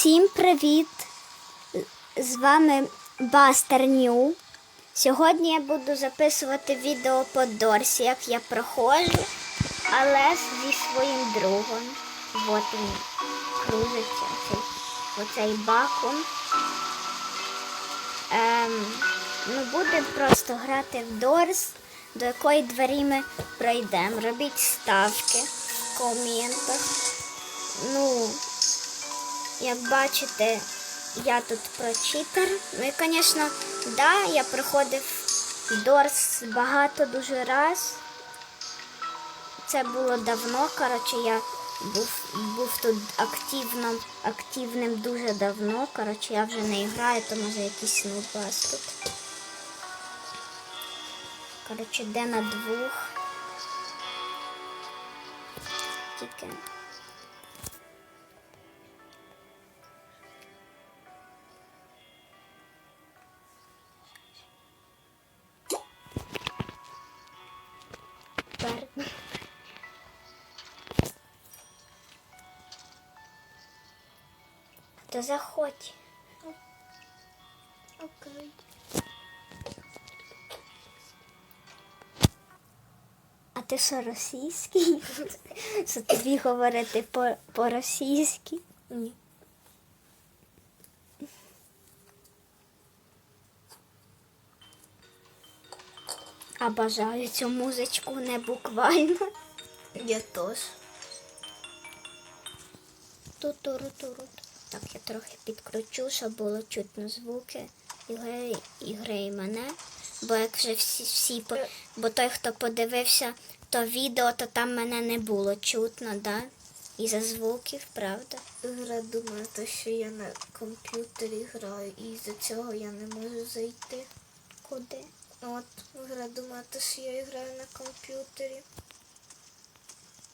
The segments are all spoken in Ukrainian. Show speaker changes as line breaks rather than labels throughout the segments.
Всім привіт! З вами Бастер Нью. Сьогодні я буду записувати відео по Дорсі, як я проходжу, але зі своїм другом. От він кружиться, цей, оцей бакун. Ем, ми будемо просто грати в Дорс, до якої двері ми пройдемо. Робіть ставки в коментах. Ну, як бачите, я тут прочитер. Ну і, звісно, да, я проходив Дорс багато дуже раз. Це було давно, коротше, я був, був тут активно, активним дуже давно. Коротше, я вже не граю, то може якийсь нубас тут. Коротше, де на двох. Тільки. То заходь.
Окей.
А ти що російський? Що тобі говорити по- по-російськи?
Ні.
А бажаю цю музичку не буквально.
Я теж.
Ту-туру-туру. Так, я трохи підкручу, щоб було чутно звуки ігри, і мене. Бо як вже всі, всі по- бо той, хто подивився то відео, то там мене не було чутно, да? І за звуків, правда?
Гра думає, те, що я на комп'ютері граю, і з-за цього я не можу зайти.
Куди?
От, гра думає, те, що я граю на комп'ютері.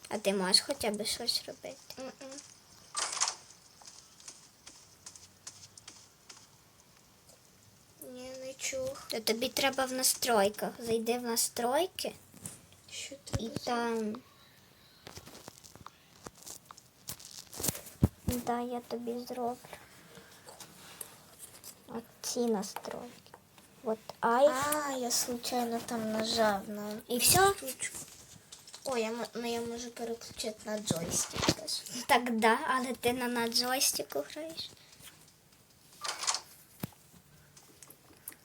А ти можеш хоча б щось робити?
М-м. Ні, нічого.
То тобі треба в настройках. Зайди в настройки
Що
і там. Да, я тобі зроблю. От ці настройки. От ай.
А, я случайно там нажав на
І все?
штучку. О, я, ну, я можу переключити на джойстик.
Так, да, але ти на, на джойстику граєш.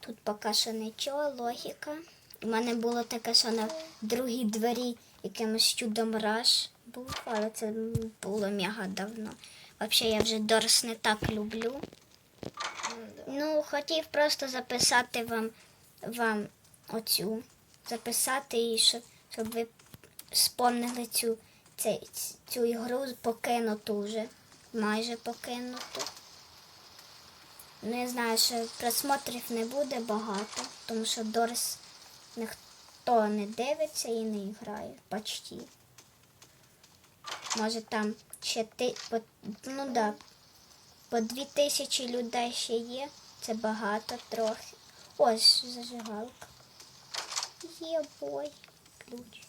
Тут поки що нічого, логіка. У мене було таке, що на другій двері якимось чудом раш був, але це було мега давно. Взагалі я вже Дорс не так люблю. Ну, хотів просто записати вам, вам оцю. Записати і щоб, щоб ви спомнили цю, цю, цю ігру покинуту вже. Майже покинуту. Ну, я знаю, що просмотрів не буде багато, тому що Дорс ніхто не дивиться і не грає почти. Може там ще ти, по, ну да, по дві тисячі людей ще є. Це багато трохи. Ось зажигалка. Є бой. Ключ.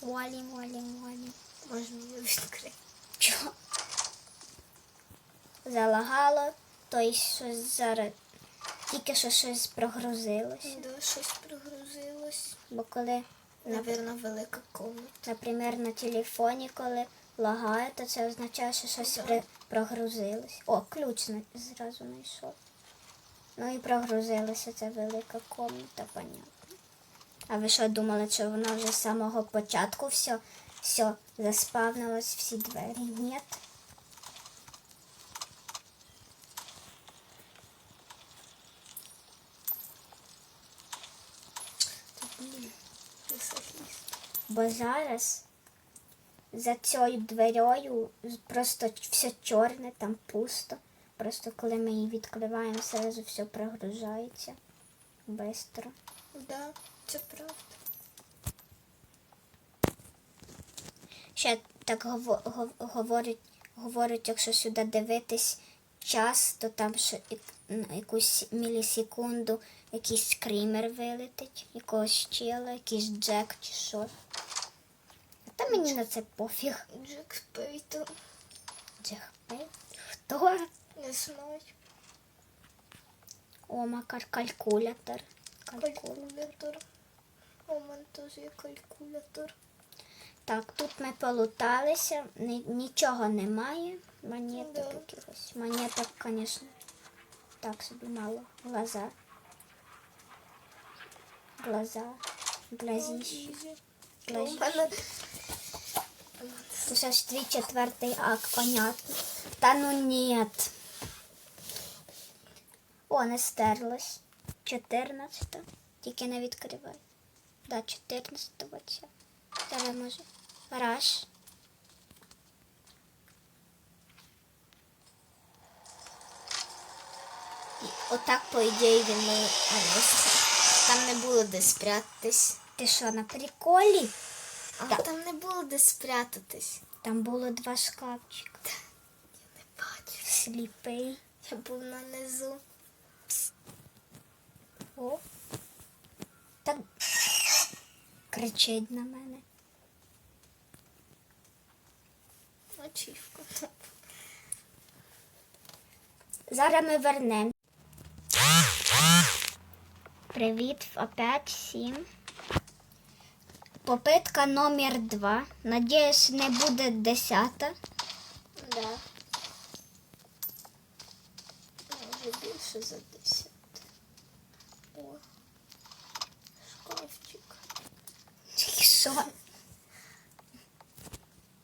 Валім, валім, валім.
Можна її відкрити.
Чого? Залагало, то й щось зараз. Тільки що щось прогрузилось.
Да, щось прогрузилось.
Бо коли,
Навірно, велика комната.
наприклад, на телефоні, коли лагає, то це означає, що щось
Да.
при... прогрузилось. О, ключ на- зразу знайшов. Ну і прогрузилася ця велика комната, понятно. А ви що думали, що воно вже з самого початку все, все заспавнилось, всі двері? Ні.
Тут, блін, висохлість.
Бо зараз за цією дверею просто все чорне, там пусто. Просто коли ми її відкриваємо, зразу все прогружається. Бистро.
Да, це правда.
Ще так гово- гов- говорять, говорять, якщо сюди дивитись час, то там ще як- якусь мілісекунду якийсь скрімер вилетить, якогось чела, якийсь джек чи що. Мені на це пофіг.
Джек Спейтон.
цих пил? Хто?
Не знаю.
О, Макар, калькулятор. Калькулятор.
Калькулятор. У мене теж є калькулятор.
Так, тут ми полуталися, нічого немає. Монеток
Да.
якихось. Монеток, звісно, так собі мало. Глаза. Глаза. Глазіщі. Глазіщі. Це ж твій четвертий акт, понятно. Та ну нет. О, не стерлось. 14. Тільки не відкривай. Да, 14 оця. Зараз може. Раш.
Отак, по ідеї, він має. Там не було де спрятатись.
Ти що, на приколі?
А там не було де спрятатись.
Там було два шкафчика.
Я Не бачу.
Сліпий.
Я був на низу.
О. Так кричить на мене.
Очівку.
Зараз ми вернемо. Привіт, опять всім. Попитка номер два. Надіюсь, не буде десята.
Да. Може більше за 10. О. Шкафчик.
Чи Що?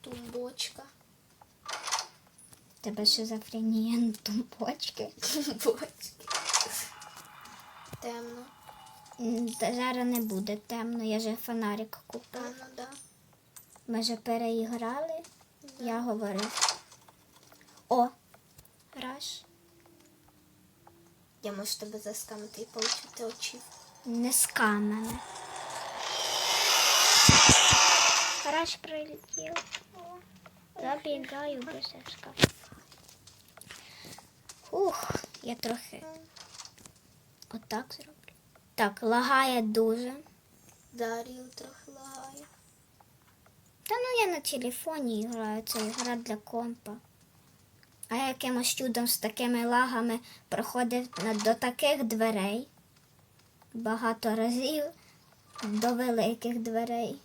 Тумбочка.
Тебе шизофренія на тумбочки.
Тумбочки. Темно.
Зараз не буде темно, я же фонарик
А, ну да.
Ми же переіграли. Я говорив. О! Раш.
Я можу тебе заскамити і получити очі.
Не сканане. Раш прилетів. Забігаю без шкафа. Ух, я трохи отак зроблю. Так, лагає дуже.
Дар'ю трохи лагає.
Та ну я на телефоні граю, це гра для компа. А я якимось чудом з такими лагами проходив до таких дверей. Багато разів до великих дверей.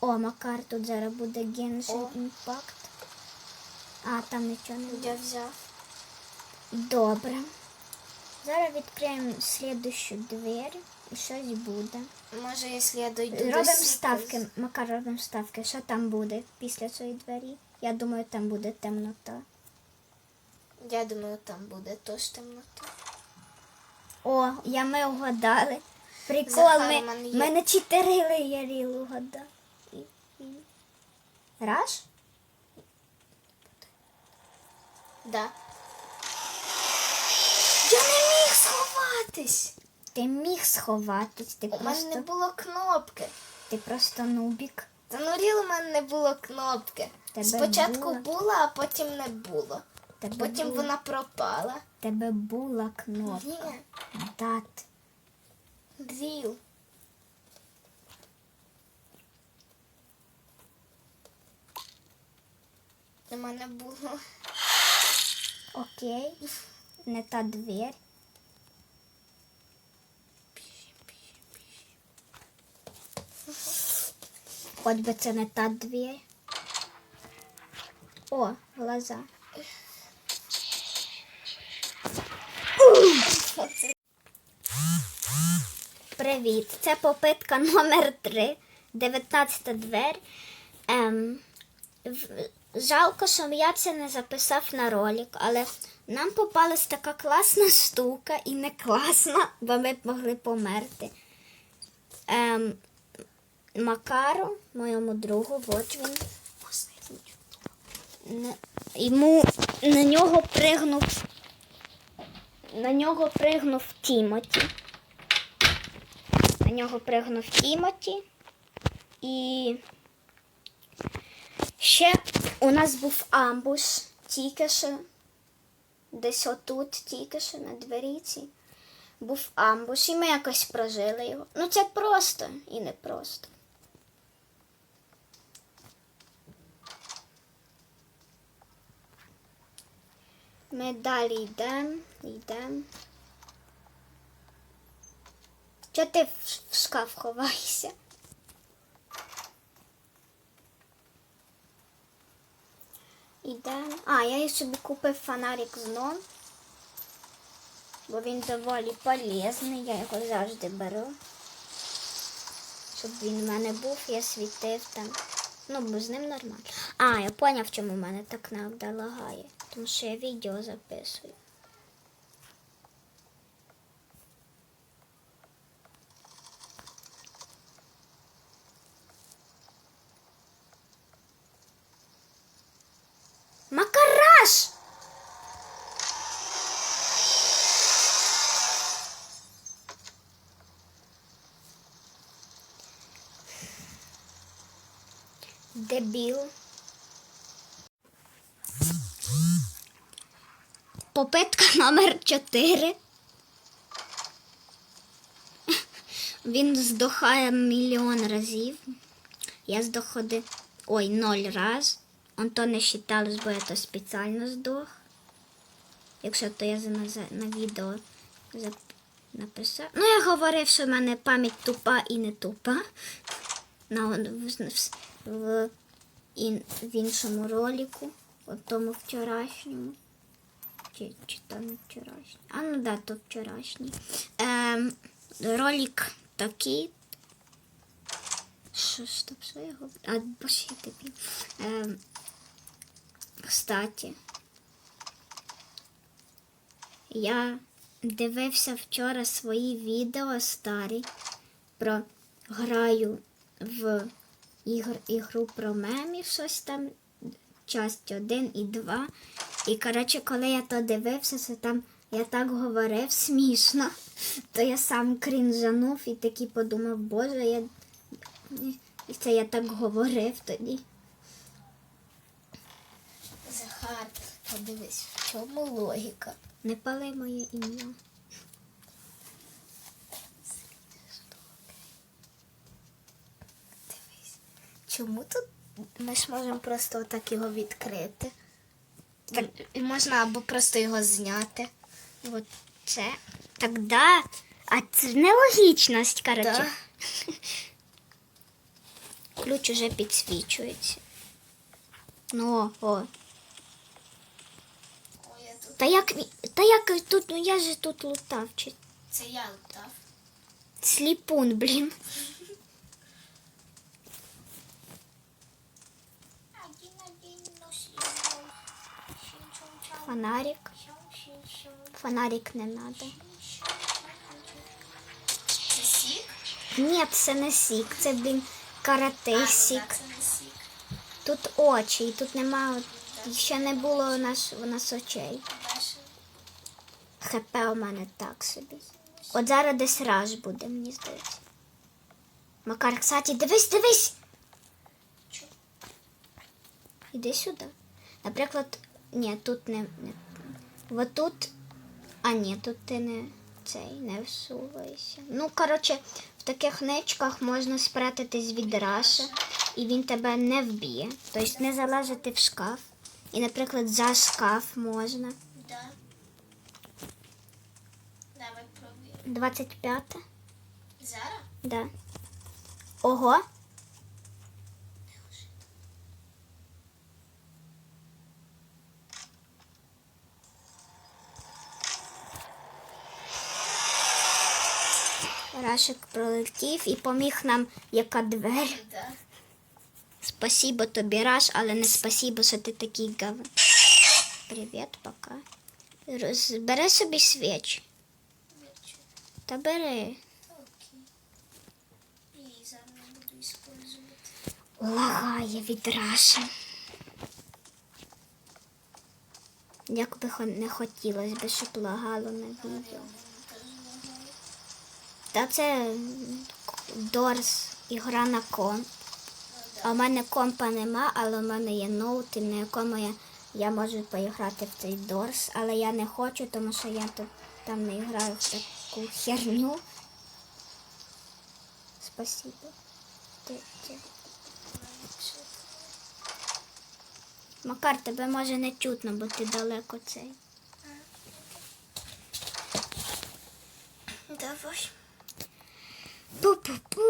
О, Макар, тут зараз буде Genshin. Impact. А, там нічого не буде.
Я взяв.
Добре. Зараз відкриємо слідущу двері і щось буде.
Може, якщо я дойду до
Робимо
сітки.
ставки, Макар, робимо ставки. Що там буде після цієї двері? Я думаю, там буде темнота.
Я думаю, там буде теж темнота.
О, я ми угадали. Прикол,
Захар,
ми,
мене
ми не читерили, я ріл угадав. Раш?
Да. Я не міг сховатись.
Ти міг сховатись, ти
У мене не було кнопки.
ти просто нубік.
Та ну ріл у мене не було кнопки.
Тебе
Спочатку
була?
була, а потім не було.
Тебе
Потім
була,
вона пропала.
тебе була кнопка. Дат.
ріл. У мене було.
Окей. Не та двір. Хоч би це не та двір. О, глаза. Привіт. Це попитка номер 3 19 двері. Ем, жалко, що я це не записав на ролик, але нам попалась така класна штука і не класна, бо ми б могли померти. Ем, Макару, моєму другу, от він. Йому на нього пригнув. На нього пригнув Тімоті. На нього пригнув Тімоті. І ще у нас був амбуш тільки що. Десь отут, тільки що на дверіці. Був амбуш, і ми якось прожили його. Ну це просто і не Ми далі йдемо, йдемо. Чого ти в, шкаф ховаєшся? Ідемо. А, я собі купив фонарик знов. Бо він доволі полезний, я його завжди беру. Щоб він в мене був, я світив там. Ну, бо з ним нормально. А, я поняв, чому в мене так навда лагає. Тому що я відео записую. Макараш! Дебіл. Попитка номер 4. Він здохає мільйон разів. Я здоходив. Ой, ноль раз. Он то не считалось, бо я то спеціально здох. Якщо то я на, відео написав. Ну, я говорив, що в мене пам'ять тупа і не тупа. На, в, в, в іншому ролику, в тому вчорашньому. Чи, чи не вчорашній? А ну да, то вчорашній. Ем, ролик такий. Що, стоп, що я? А, боже, я дебіл. Ем, кстати, я дивився вчора свої відео старі про граю в ігр, ігру про мемів, щось там, часть 1 і 2. І коротше, коли я то дивився, це там я так говорив смішно, то я сам крінжанув і такий подумав, боже, я. І це я так говорив тоді.
Захар, подивись, в чому логіка?
Не пали моє ім'я.
Чому тут ми ж можемо просто отак його відкрити? Так, можна або просто його зняти.
От це. Так да. А це нелогічність, коротше.
Да.
Ключ уже підсвічується. Ну, о.
Ой, я тут.
Та як Та як тут, ну я же тут лутав. Чи...
Це я лутав.
Сліпун, блін. Фонарик. Фонарик не
сік?
Ні, це не сік, це, блін, карате сік. Тут очі, і тут нема, ще не було у нас, у нас очей. ХП у мене так собі. От зараз десь раж буде, мені здається. Макар, кстати, дивись, дивись! Іди сюди. Наприклад, ні, тут не. не от тут. А ні, тут ти не цей не всуваєшся. Ну, коротше, в таких ничках можна спрятатись від раша, і він тебе не вб'є. Тобто не залазити в шкаф. І, наприклад, за шкаф можна.
Да. Давай пробуємо.
25.
Зараз?
Да. Ого. Рашик пролетів і поміг нам яка двері. Спасибо тобі, Раш, але не спасибо, що ти такий гав. Привіт, пока. Роз- Бери собі свіч. Та бери. Лагає від Раші. Як би не хотілося би, щоб лагало на відео. Та це Дорс ігра на комп. У мене компа нема, але в мене є ноут, на якому я я можу поіграти в цей Дорс, але я не хочу, тому що я тут там не граю в таку херню. Спасибо. Макар, тебе може не чутно, бо ти далеко цей.
Давай.
Пу-пу-пу.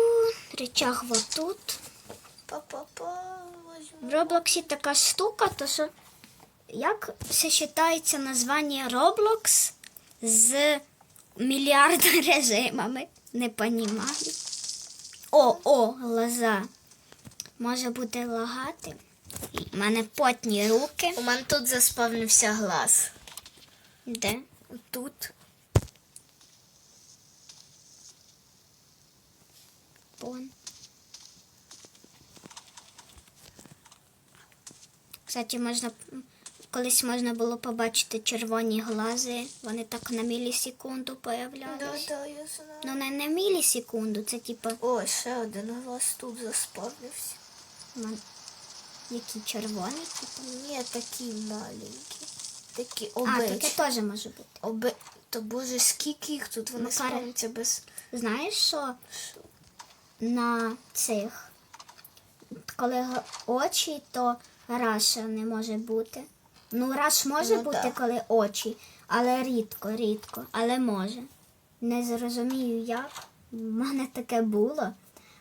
Речах вот тут.
Па-па-па.
В Роблоксі така штука, то що як це вважається названня Roblox з мільярда режимами? Не понімаю. О, о, лоза. Може буде лагати. У мене потні руки.
У мене тут заспавнився глаз.
Де?
Тут.
Пон. Кстати, можна колись можна було побачити червоні глази. Вони так на мілісекунду
Да,
появлялись.
да, я знаю.
Ну не на мілісекунду, це типу
О, ще один глаз тут заспавнився.
ма- які червоні, типу.
Ні, такі маленькі. Такі
А, таке теж може бути.
Оби... То боже, скільки їх тут? Вони
Макаре.
спавняться без.
Знаєш що? На цих, коли очі, то раша не може бути. Ну, раш може
Ну,
бути,
так.
коли очі, але рідко, рідко, але може. Не зрозумію як. У мене таке було.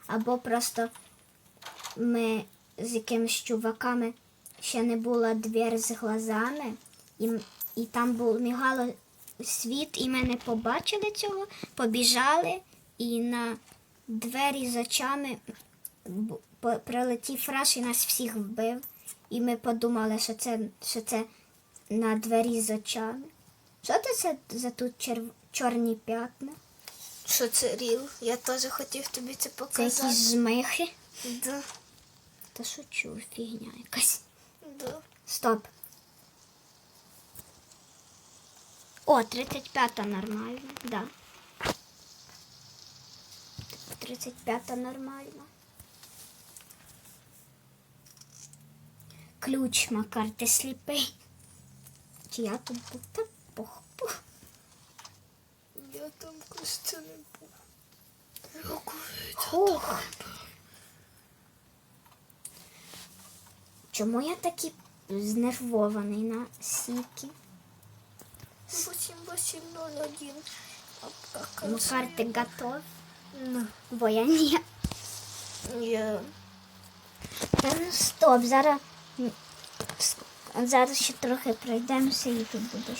Або просто ми з якимись чуваками ще не була двір з глазами, і, і там був мігало світ, і ми не побачили цього, побіжали, і на двері з очами прилетів фраш і нас всіх вбив. І ми подумали, що це, що це на двері з очами. Що це за, за тут черв... чорні п'ятна?
Що це ріл? Я теж хотів тобі це
Це якісь жмихи.
Да,
Та шучу, фігня якась.
да.
Стоп. О, 35-та нормально, да. 35 нормально. Ключ, Макар, ти сліпий. Чи я тут був? Та пох, пох.
Я там просто не був.
Хух. Чому я такий знервований на сіки?
8801. А, а,
Макар, ти готов?
Ну,
Бо я ні.
я...
Ну стоп, зараз, зараз ще трохи пройдемося і ти будеш.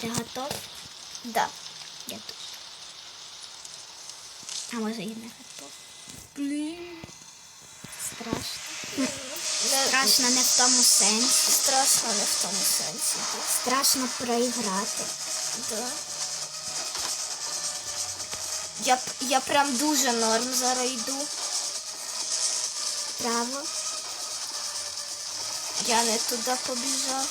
Ти готов?
Да.
Я тут. А може і не готов.
Блін.
Страшно. Страшно не в тому сенсі.
страшно не в тому сенсі.
Страшно проіграти.
Да. Я, я прям дуже норм зараз йду.
Право.
Я не туди побіжав.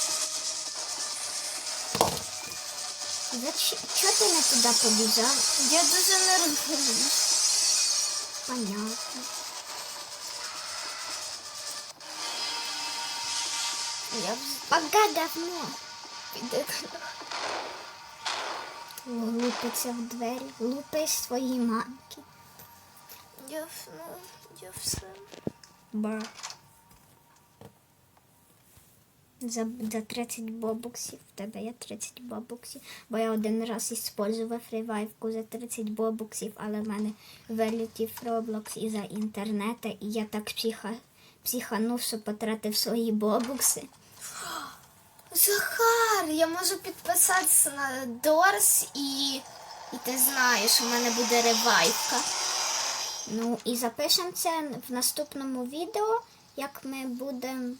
Чого ти не туди побіжав?
Я дуже нервую.
Понятно.
Я
Ага, давно.
піде.
Лупиться в двері. Лупи свої мамки.
Я, ну, я все.
Ба. За, за 30 бобуксів. В тебе є 30 бобуксів. Бо я один раз іспользував ревайвку за 30 бобуксів, але в мене вилетів Roblox із-за інтернету, і я так психа, психанув, що потратив свої бобукси.
Захар, я можу підписатися на Дорс і. І ти знаєш, у мене буде ревайвка.
Ну і запишемо це в наступному відео, як ми будемо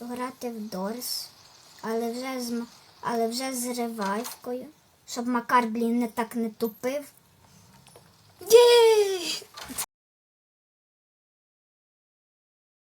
грати в Дорс, але вже з, але вже з ревайвкою, щоб Макар, блін, не так не тупив.
Єй!